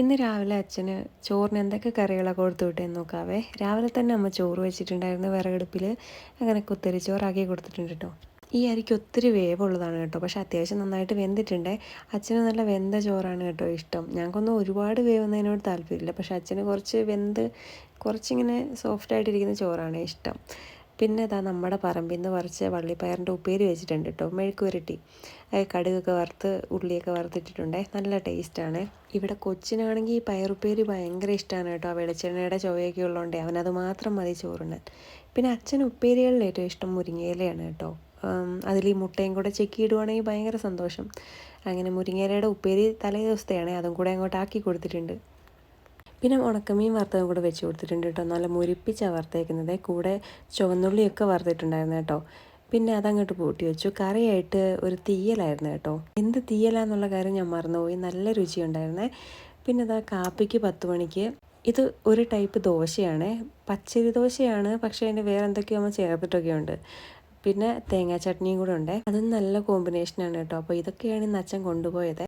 ഇന്ന് രാവിലെ അച്ഛന് ചോറിന് എന്തൊക്കെ കറികളൊക്കെ കൊടുത്തു വിട്ടേന്ന് നോക്കാവേ. രാവിലെ തന്നെ അമ്മ ചോറ് വെച്ചിട്ടുണ്ടായിരുന്നു വിറകടുപ്പിൽ. അങ്ങനെ കുത്തരി ചോറാക്കി കൊടുത്തിട്ടുണ്ട് കേട്ടോ. ഈ അരിക്ക് ഒത്തിരി വേവുള്ളതാണ് കേട്ടോ. പക്ഷേ അത്യാവശ്യം നന്നായിട്ട് വെന്തിട്ടുണ്ട്. അച്ഛന് നല്ല വെന്ത ചോറാണ് കേട്ടോ ഇഷ്ടം. ഞങ്ങൾക്കൊന്നും ഒരുപാട് വേവുന്നതിനോട് താല്പര്യമില്ല. പക്ഷേ അച്ഛന് കുറച്ച് വെന്ത് കുറച്ചിങ്ങനെ സോഫ്റ്റായിട്ടിരിക്കുന്ന ചോറാണ് ഇഷ്ടം. പിന്നെ ഇതാ നമ്മുടെ പറമ്പിൽ നിന്ന് പറിച്ച് വള്ളിപ്പയറിന്റെ ഉപ്പേരി വെച്ചിട്ടുണ്ട് കേട്ടോ മെഴുക്ക് പുരട്ടി. കടുകൊക്കെ വറുത്ത് ഉള്ളിയൊക്കെ വറുത്തിട്ടിട്ടുണ്ടേ. നല്ല ടേസ്റ്റാണ്. ഇവിടെ കൊച്ചിനാണെങ്കിൽ ഈ പയറുപ്പേരി ഭയങ്കര ഇഷ്ടമാണ് കേട്ടോ വെളിച്ചെണ്ണയുടെ ചുവയൊക്കെ ഉള്ളതുകൊണ്ടേ അവനത് മാത്രം മതി ചോറുണ്ണാൻ. പിന്നെ അച്ഛൻ ഉപ്പേരികളിൽ ഏറ്റവും ഇഷ്ടം മുരിങ്ങയിലയാണ് കേട്ടോ അതിൽ ഈ മുട്ടയും കൂടെ ചെക്കിയിടുവാണെങ്കിൽ ഭയങ്കര സന്തോഷം. അങ്ങനെ മുരിങ്ങയിലയുടെ ഉപ്പേരി തലേ ദിവസത്തെയാണ് അതും കൂടെ അങ്ങോട്ട് ആക്കി കൊടുത്തിട്ടുണ്ട്. പിന്നെ ഉണക്കമീൻ വറുത്തതും കൂടെ വെച്ച് കൊടുത്തിട്ടുണ്ട് കേട്ടോ. നല്ല മുരിപ്പിച്ചാണ് വറുത്തേക്കുന്നത്. കൂടെ ചുവന്നുള്ളിയൊക്കെ വറുത്തിട്ടുണ്ടായിരുന്നു കേട്ടോ. പിന്നെ അതങ്ങോട്ട് പൂട്ടി വെച്ചു. കറിയായിട്ട് ഒരു തീയലായിരുന്നു കേട്ടോ. എന്ത് തീയലാന്നുള്ള കാര്യം ഞാൻ മറന്നുപോയി. നല്ല രുചിയുണ്ടായിരുന്നേ. പിന്നെ അതാ കാപ്പിക്ക് പത്ത് മണിക്ക്. ഇത് ഒരു ടൈപ്പ് ദോശയാണ്. പച്ചരി ദോശയാണ്. പക്ഷേ അതിന് വേറെ എന്തൊക്കെയോ നമ്മൾ ചേർത്തിട്ടൊക്കെ ഉണ്ട്. പിന്നെ തേങ്ങാ ചട്നിയും കൂടെ ഉണ്ട്. അതും നല്ല കോമ്പിനേഷനാണ് കേട്ടോ. അപ്പോൾ ഇതൊക്കെയാണ് ഇന്ന് അച്ഛൻ കൊണ്ടുപോയത്.